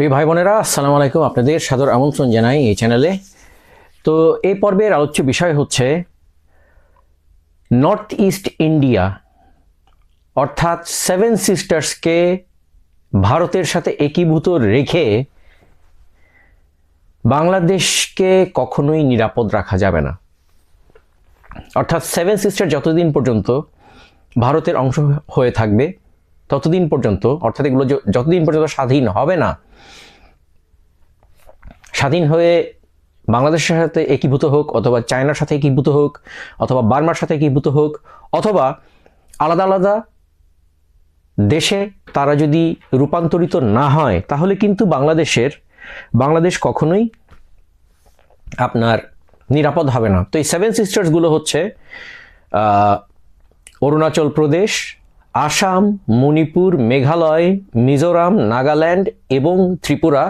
প্রিয় ভাই বোনেরা, আসসালামু আলাইকুম আপনাদের সাদর আমন্ত্রণ জানাই এই চ্যানেলে তো এই পর্বের আলোচ্য বিষয় হচ্ছে নর্থ ইস্ট ইন্ডিয়া অর্থাৎ সেভেন সিস্টার্সকে ভারতের সাথে একীভূত রেখে বাংলাদেশকে কখনোই নিরাপদ রাখা যাবে না। অর্থাৎ সেভেন সিস্টার যতদিন পর্যন্ত ভারতের অংশ হয়ে থাকবে, ততদিন পর্যন্ত, অর্থাৎ এগুলো যতদিন পর্যন্ত স্বাধীন হবে না স্বাধীন হয়ে বাংলাদেশের সাথে একীভূত হোক, অথবা চায়নার সাথে একীভূত হোক, অথবা বার্মার সাথে একীভূত হোক, অথবা আলাদা আলাদা দেশে তারা যদি রূপান্তরিত না হয়, তাহলে কিন্তু বাংলাদেশের, বাংলাদেশ কখনোই আপনার নিরাপদ হবে না। তো এই সেভেন সিস্টার্সগুলো হচ্ছে অরুণাচল প্রদেশ আসাম, মণিপুর, মেঘালয়, মিজোরাম, নাগাল্যান্ড এবং ত্রিপুরা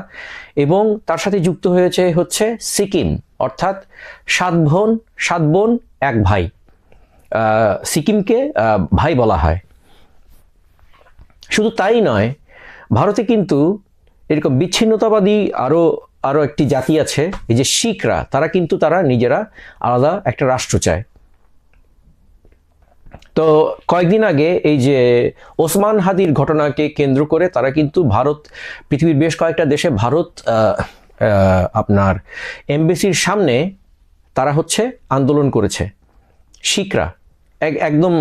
এবং তার সাথে যুক্ত হয়েছে হচ্ছে সিকিম, অর্থাৎ সাত বোন সাত বোন, এক ভাই। সিকিমকে ভাই বলা হয়। শুধু তাই নয়, ভারতে কিন্তু এরকম বিচ্ছিন্নতাবাদী আরও আরও একটি জাতি আছে, এই যে শিখরা, তারা কিন্তু তারা নিজেরা আলাদা একটা রাষ্ট্র চায়। তো কয়েকদিন আগে এই যে ওসমান হাদির ঘটনাকে কেন্দ্র করে তারা কিন্তু ভারত, পৃথিবীর বেশ কয়েকটা দেশে ভারত আপনার এমবেসির সামনে তারা হচ্ছে আন্দোলন করেছে। শিখরা এক, একদম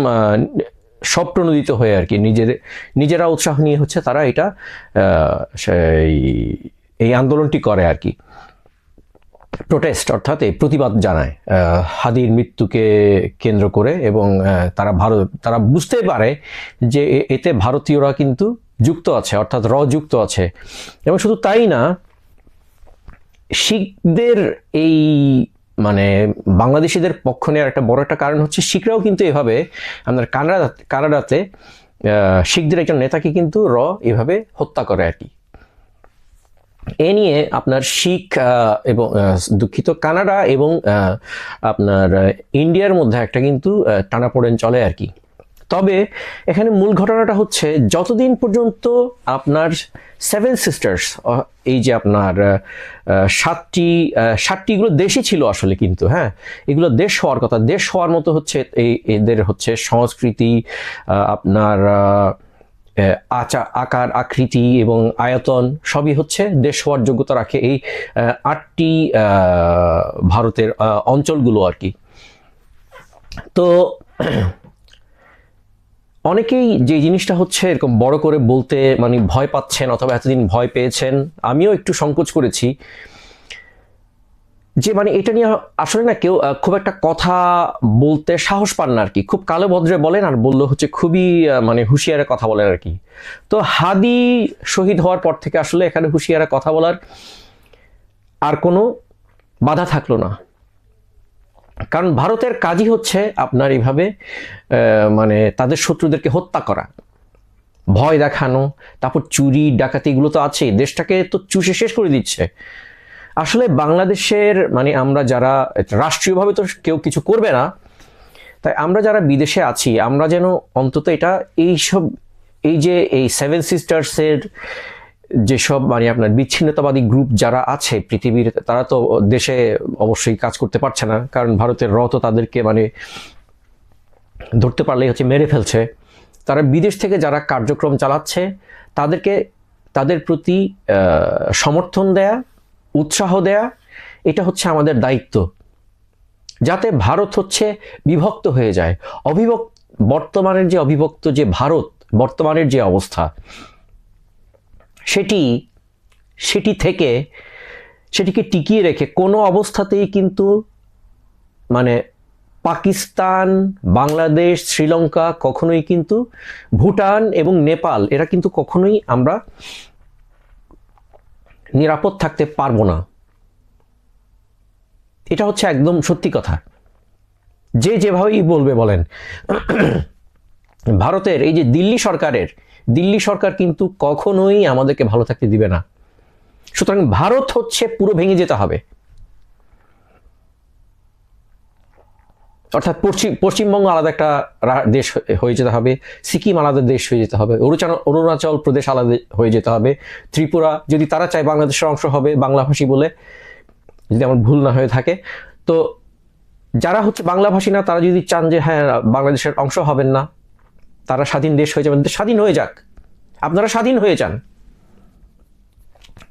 স্বপ্রণোদিত হয়ে আর কি। নিজের, নিজেরা উৎসাহ নিয়ে হচ্ছে তারা এটা এই আন্দোলনটি করে আর কি। প্রোটেস্ট অর্থাৎ এই প্রতিবাদ জানায় হাদির মৃত্যুকে কেন্দ্র করে এবং তারা ভারত, তারা বুঝতে পারে যে এতে ভারতীয়রা কিন্তু যুক্ত আছে, অর্থাৎ র যুক্ত আছে। এবং শুধু তাই না, শিখদের এই মানে বাংলাদেশিদের পক্ষ নেওয়ার একটা বড় একটা কারণ হচ্ছে শিখরাও কিন্তু এভাবে আপনার কানাডা, কানাডাতে শিখদের একজন নেতাকে কিন্তু র এভাবে হত্যা করে আর কি। এ নিয়ে আপনার শিখ এবং দুঃখিত কানাডা এবং আপনার ইন্ডিয়ার মধ্যে একটা কিন্তু টানাপোড়েন চলে আর কি। তবে এখানে মূল ঘটনাটা হচ্ছে যতদিন পর্যন্ত আপনার সেভেন সিস্টার্স এই যে আপনার সাতটি সাতটি এগুলো দেশই ছিল আসলে কিন্তু হ্যাঁ? এগুলো দেশ হওয়ার কথা, দেশ হওয়ার মতো হচ্ছে এই, এদের হচ্ছে সংস্কৃতি আপনার আচা আকার, আকৃতি এবং আয়তন সবই হচ্ছে দেশ হওয়ার যোগ্যতা রাখে এই আটটি ভারতের অঞ্চলগুলো আর কি। তো অনেকেই যে জিনিসটা হচ্ছে এরকম বড় করে বলতে মানে ভয় পাচ্ছেন অথবা এতদিন ভয় পেয়েছেন, আমিও একটু সংকোচ করেছি। যে মানে এটা নিয়ে আসলে না কেউ খুব একটা কথা বলতে সাহস পান না আর কি। খুব কালো ভদ্রে বলেন আর বলল হচ্ছে খুবই মানে হুঁশিয়ারে কথা বলেন আর কি। তো হাদি শহীদ হওয়ার পর থেকে আসলে এখানে হুঁশিয়ারে কথা বলার আর কোনো বাধা থাকল না। কারণ ভারতের কাজই হচ্ছে আপনার এইভাবে মানে তাদের শত্রুদেরকে হত্যা করা। ভয় দেখানো, তারপর চুরি, ডাকাতি এগুলো তো আছে দেশটাকে তো চুষে শেষ করে দিচ্ছে। আসলে বাংলাদেশের মানে আমরা যারা, রাষ্ট্রীয়ভাবে তো কেউ কিছু করবে না, তাই আমরা যারা বিদেশে আছি, আমরা যেন অন্তত এটা, এইসব, এই যে এই সেভেন সিস্টার্সের যেসব মানে আপনার বিচ্ছিন্নতাবাদী গ্রুপ যারা আছে পৃথিবীর, তারা তো দেশে অবশ্যই কাজ করতে পারছে না, কারণ ভারতের র তো তাদেরকে মানে ধরতে পারলেই হচ্ছে মেরে ফেলছে। তারা বিদেশ থেকে যারা কার্যক্রম চালাচ্ছে, তাদেরকে, তাদের প্রতি সমর্থন দেয়া উৎসাহ দেয়া, এটা হচ্ছে আমাদের দায়িত্ব। যাতে ভারত হচ্ছে বিভক্ত হয়ে যায়। অবিভক্ত বর্তমানের যে অবিভক্ত যে ভারত, বর্তমানের যে অবস্থা, সেটি সেটি থেকে, সেটিকে টিকিয়ে রেখে কোনো অবস্থাতেই কিন্তু মানে পাকিস্তান, বাংলাদেশ, শ্রীলঙ্কা কখনোই কিন্তু ভুটান এবং নেপাল, এরা কিন্তু কখনোই আমরা নিরাপদ থাকতে পারব না। এটা হচ্ছে একদম সত্যি কথা। যে যেভাবেই বলবে বলেন। ভারতের এই যে দিল্লি সরকারের, দিল্লি সরকার কিন্তু কখনোই আমাদেরকে ভালো থাকতে দিবে না। সুতরাং ভারত হচ্ছে পুরো ভেঙে যেতে হবে। অর্থাৎ পশ্চিম পশ্চিমবঙ্গ আলাদা একটা দেশ হয়ে- যেতে হবে, সিকিম আলাদা দেশ হয়ে যেতে হবে অরুণাচল অরুণাচল প্রদেশ আলাদা হয়ে যেতে হবে, ত্রিপুরা যদি তারা চায় বাংলাদেশের অংশ হবে বাংলাভাষী বলে, যদি আমার ভুল না হয়ে থাকে। তো যারা হচ্ছে বাংলাভাষী না, তারা যদি চান যে হ্যাঁ বাংলাদেশের অংশ হবেন না, তারা স্বাধীন দেশ হয়ে যাবেন। স্বাধীন হয়ে যাক। আপনারা স্বাধীন হয়ে যান।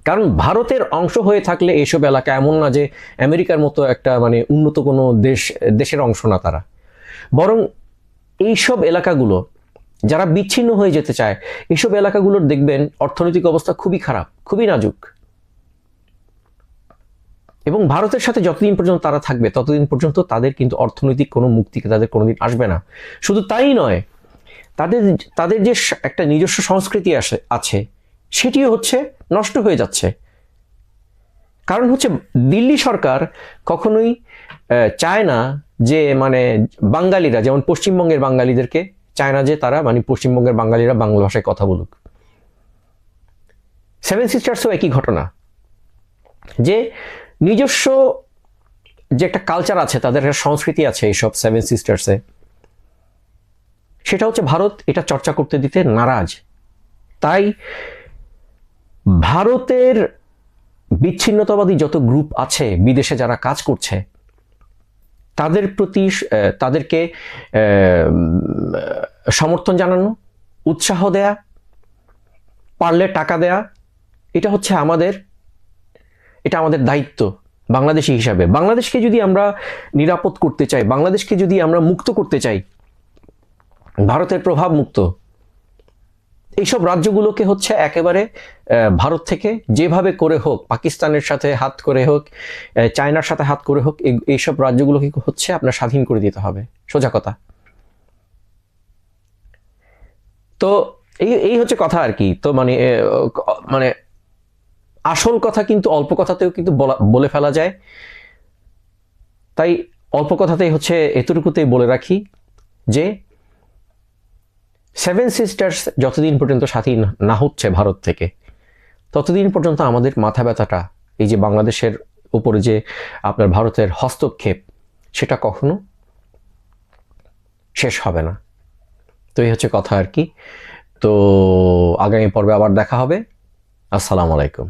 কারণ ভারতের অংশ হয়ে থাকলে এইসব এলাকা এমন না যে আমেরিকার মতো একটা মানে উন্নত কোনো দেশ, দেশের অংশ না তারা। বরং এইসব এলাকাগুলো, যারা বিচ্ছিন্ন হয়ে যেতে চায় এইসব এলাকাগুলোর দেখবেন অর্থনৈতিক অবস্থা খুবই খারাপ, খুবই নাজুক। এবং ভারতের সাথে যতদিন পর্যন্ত তারা থাকবে, ততদিন পর্যন্ত তাদের কিন্তু অর্থনৈতিক কোনো মুক্তিকে তাদের কোনোদিন আসবে না। শুধু তাই নয়, তাদের তাদের যে একটা নিজস্ব সংস্কৃতি আছে সেটিও হচ্ছে নষ্ট হয়ে যাচ্ছে। কারণ হচ্ছে দিল্লি সরকার কখনোই চায় না যে মানে বাঙালিরা, যেমন পশ্চিমবঙ্গের বাঙালিদেরকে চায় না যে তারা মানে পশ্চিমবঙ্গের বাঙালিরা বাংলা ভাষায় কথা বলুক। সেভেন সিস্টার্সও একই ঘটনা। যে নিজস্ব যে একটা কালচার আছে, তাদের একটা সংস্কৃতি আছে এইসব সেভেন সিস্টার্সে সেটা হচ্ছে ভারত এটা চর্চা করতে দিতে নারাজ। তাই ভারতের বিচ্ছিন্নতাবাদী যত গ্রুপ আছে, বিদেশে যারা কাজ করছে, তাদের প্রতি তাদেরকে সমর্থন জানানো, উৎসাহ দেয়া, পারলে টাকা দেয়া, এটা হচ্ছে আমাদের, এটা আমাদের দায়িত্ব বাংলাদেশি হিসাবে। বাংলাদেশকে যদি আমরা নিরাপদ করতে চাই, বাংলাদেশকে যদি আমরা মুক্ত করতে চাই, ভারতের প্রভাব মুক্ত। এইসব রাজ্যগুলোকে হচ্ছে একেবারে ভারত থেকে যেভাবে করে হোক, পাকিস্তানের সাথে হাত করে হোক চায়নার সাথে হাত করে হোক, এই- এইসব রাজ্যগুলোকে হচ্ছে আপনার স্বাধীন করে দিতে হবে। সোজা কথা। তো এই এই হচ্ছে কথা আর কি। তো মানে মানে আসল কথা কিন্তু অল্প কথাতেও কিন্তু বলে ফেলা যায়। তাই অল্প কথাতেই হচ্ছে এতটুকুতেই বলে রাখি যে সেভেন সিস্টার্স যতদিন পর্যন্ত স্বাধীন না হচ্ছে ভারত থেকে, ততদিন পর্যন্ত আমাদের মাথা ব্যথাটা এই যে বাংলাদেশের উপরে যে আপনার ভারতের হস্তক্ষেপ, সেটা কখনো শেষ হবে না। তো এই হচ্ছে কথা আর কি। তো আগামী পর্বে আবার দেখা হবে। আসসালামু আলাইকুম।